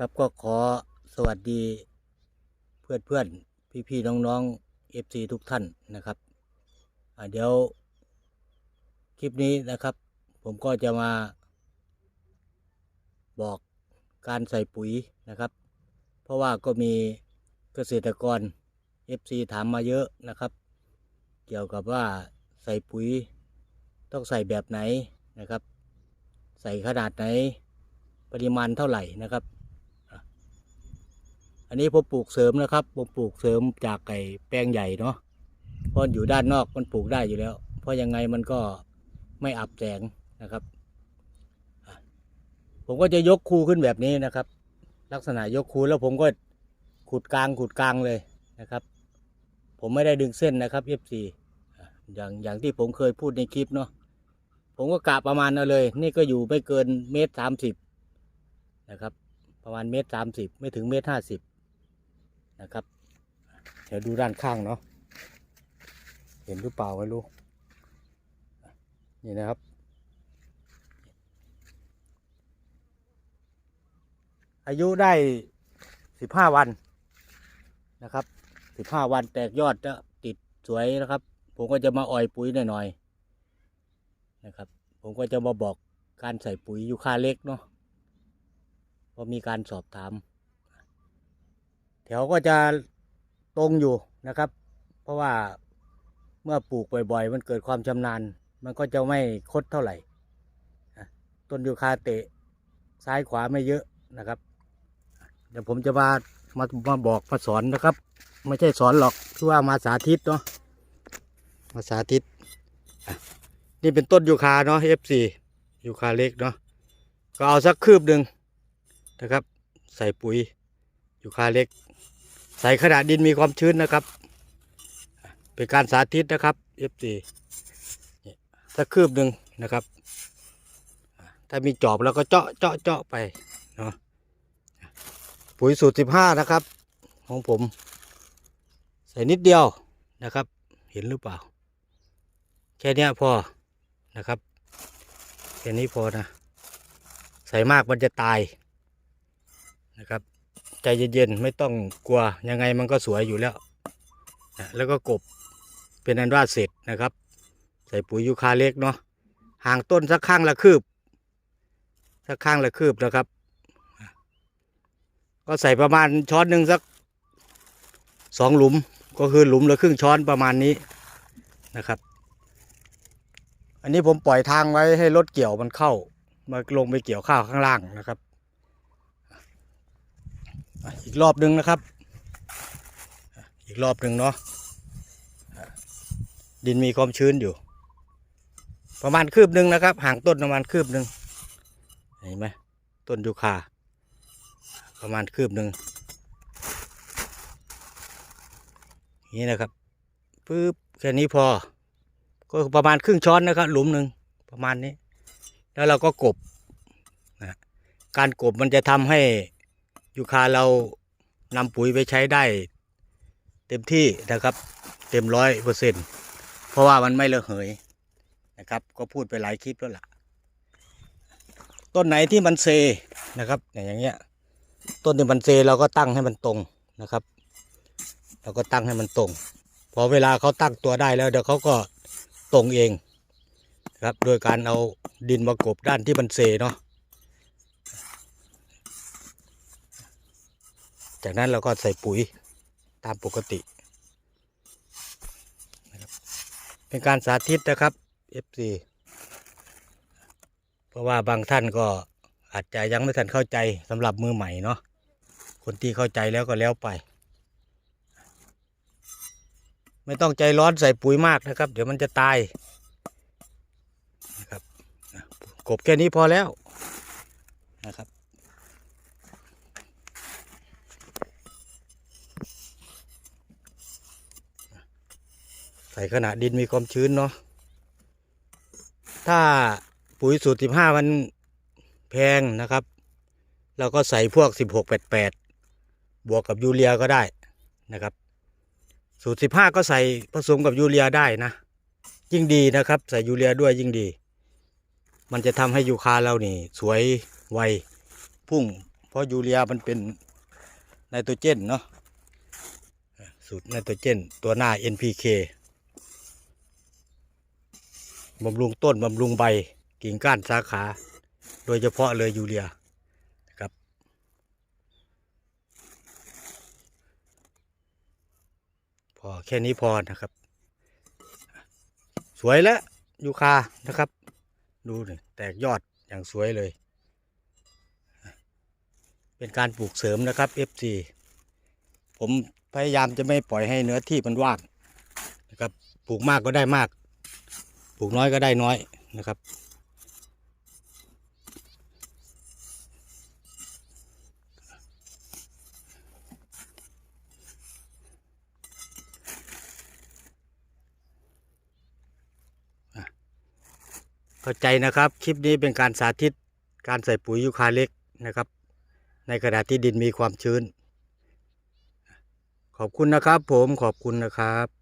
ครับก็ขอสวัสดีเพื่อนเพื่อนพี่พี่ๆน้องๆเอฟซีทุกท่านนะครับเดี๋ยวคลิปนี้นะครับ ผมก็จะมา บอกการใส่ปุ๋ยนะครับ เพราะว่าก็มีเกษตรกร FC ถามมาเยอะนะครับ เกี่ยวกับว่าใส่ปุ๋ยต้องใส่แบบไหนนะครับ ใส่ขนาดไหนปริมาณเท่าไหร่นะครับ อันนี้ผมปลูกเสริมนะครับผมปลูกเสริมจากไก่แปลงใหญ่เนาะเพราะอยู่ด้านนอกมันปลูกได้อยู่แล้ว เพราะยังไงมันก็ไม่อับแสงนะครับ ผมก็จะยกคูขึ้นแบบนี้นะครับ ลักษณะยกคูแล้วผมก็ขุดกลางขุดกลางเลยนะครับ ผมไม่ได้ดึงเส้นนะครับ F4 อะอย่างอย่างที่ผมเคยพูดในคลิปเนาะผมก็กะประมาณเอาเลย นี่ก็อยู่ไม่เกินเมตรสามสิบนะครับ ประมาณเมตรสามสิบไม่ถึงเมตรห้าสิบ นะครับ เดี๋ยวดูด้านข้างเนาะเห็นหรือเปล่าไม่รู้นี่นะครับ อายุได้สิบห้าวันนะครับสิบห้าวันแตกยอดจะติดสวยนะครับ ผมก็จะมาอ่อยปุ๋ยหน่อยๆนะครับ ผมก็จะมาบอกการใส่ปุ๋ยยูคาเล็กเนาะเพราะมีการสอบถาม แถวก็จะตรงอยู่นะครับ เพราะว่าเมื่อปลูกบ่อยๆ มันเกิดความชำนาญ มันก็จะไม่คดเท่าไหร่ต้นยูคาเตะซ้ายขวาไม่เยอะนะครับ เดี๋ยวผมจะมามามาบอกมาสอนนะครับ ไม่ใช่สอนหรอกคือว่ามาสาธิตเนาะมาสาธิต นี่เป็นต้นยูคาเนาะ F4 ยูคาเล็กเนาะก็เอาสักคืบหนึ่งนะครับ ใส่ปุ๋ยยูคาเล็ก ใส่ขนาดดินมีความชื้นนะครับ เป็นการสาธิตนะครับ F4 สักคืบหนึ่งนะครับ ถ้ามีจอบแล้วก็เจาะเจาะเจาะไปเนาะปุ๋ยสูตรสิบห้านะครับ ของผม ใส่นิดเดียวนะครับ เห็นหรือเปล่า แค่นี้พอนะครับแค่นี้พอนะ ใส่มากมันจะตายนะครับ ใจเย็นๆไม่ต้องกลัวยังไงมันก็สวยอยู่แล้วนะแล้วก็กบเป็นอันว่าเสร็จนะครับ ใส่ปุ๋ยยูคาเล็กเนาะห่างต้นสักข้างละคืบ สักข้างละคืบนะครับ ก็ใส่ประมาณช้อนหนึ่งสักสองหลุมก็คือหลุมละครึ่งช้อนประมาณนี้นะครับ อันนี้ผมปล่อยทางไว้ให้รถเกี่ยวมันเข้า มาลงไปเกี่ยวข้าวข้างล่างนะครับ อีกรอบหนึ่งนะครับ อีกรอบหนึ่งเนาะดินมีความชื้นอยู่ ประมาณคืบหนึ่งนะครับ ห่างต้นประมาณคืบหนึ่งเห็นไหมต้นยูคาประมาณคืบหนึ่งอย่างนี้นะครับปึ๊บแค่นี้พอ ก็ประมาณครึ่งช้อนนะครับ หลุมหนึ่งประมาณนี้ แล้วเราก็กบนะการกบมันจะทำให้ ยูคาเรานำปุ๋ยไปใช้ได้ เต็มที่นะครับ เต็มร้อยเปอร์เซ็นต์เพราะว่ามันไม่ระเหยนะครับ ก็พูดไปหลายคลิปแล้วล่ะ ต้นไหนที่มันเซนะครับอย่างเงี้ย ต้นที่มันเซเราก็ตั้งให้มันตรงนะครับ เราก็ตั้งให้มันตรง พอเวลาเขาตั้งตัวได้แล้วเดี๋ยวเขาก็ตรงเองนะครับ โดยการเอาดินมากบด้านที่มันเซเนาะ จากนั้นเราก็ใส่ปุ๋ยตามปกตินะครับเป็นการสาธิตนะครับ FC เพราะว่าบางท่านก็อาจจะยังไม่ทันเข้าใจสำหรับมือใหม่เนาะคนที่เข้าใจแล้วก็แล้วไป ไม่ต้องใจร้อนใส่ปุ๋ยมากนะครับ เดี๋ยวมันจะตายนะครับกบแค่นี้พอแล้วนะครับ ใส่ขณะดินมีความชื้นเนาะถ้าปุ๋ยสูตรสิบห้ามันแพงนะครับ เราก็ใส่พวกสิบหกแปดแปดบวกกับยูเรียก็ได้นะครับ สูตรสิบห้าก็ใส่ผสมกับยูเรียได้นะ ยิ่งดีนะครับ ใส่ยูเรียด้วยยิ่งดี มันจะทำให้ยูคาเรานี่ สวยไวพุ่ง เพราะยูเรียมันเป็นไนโตรเจนเนาะสูตรไนโตรเจนตัวหน้า NPK บำรุงต้นบำรุงใบกิ่งก้านสาขา โดยเฉพาะเลยยูเรียนะครับ พอแค่นี้พอนะครับ สวยแล้วยูคานะครับ ดูนี่แตกยอดอย่างสวยเลย เป็นการปลูกเสริมนะครับ FC ผมพยายามจะไม่ปล่อยให้เนื้อที่มันว่างนะครับปลูกมากก็ได้มาก ปลูกน้อยก็ได้น้อยนะครับ เข้าใจนะครับคลิปนี้เป็นการสาธิตการใส่ปุ๋ยยูคาเล็กนะครับ ในขณะที่ดินมีความชื้น ขอบคุณนะครับผมขอบคุณนะครับ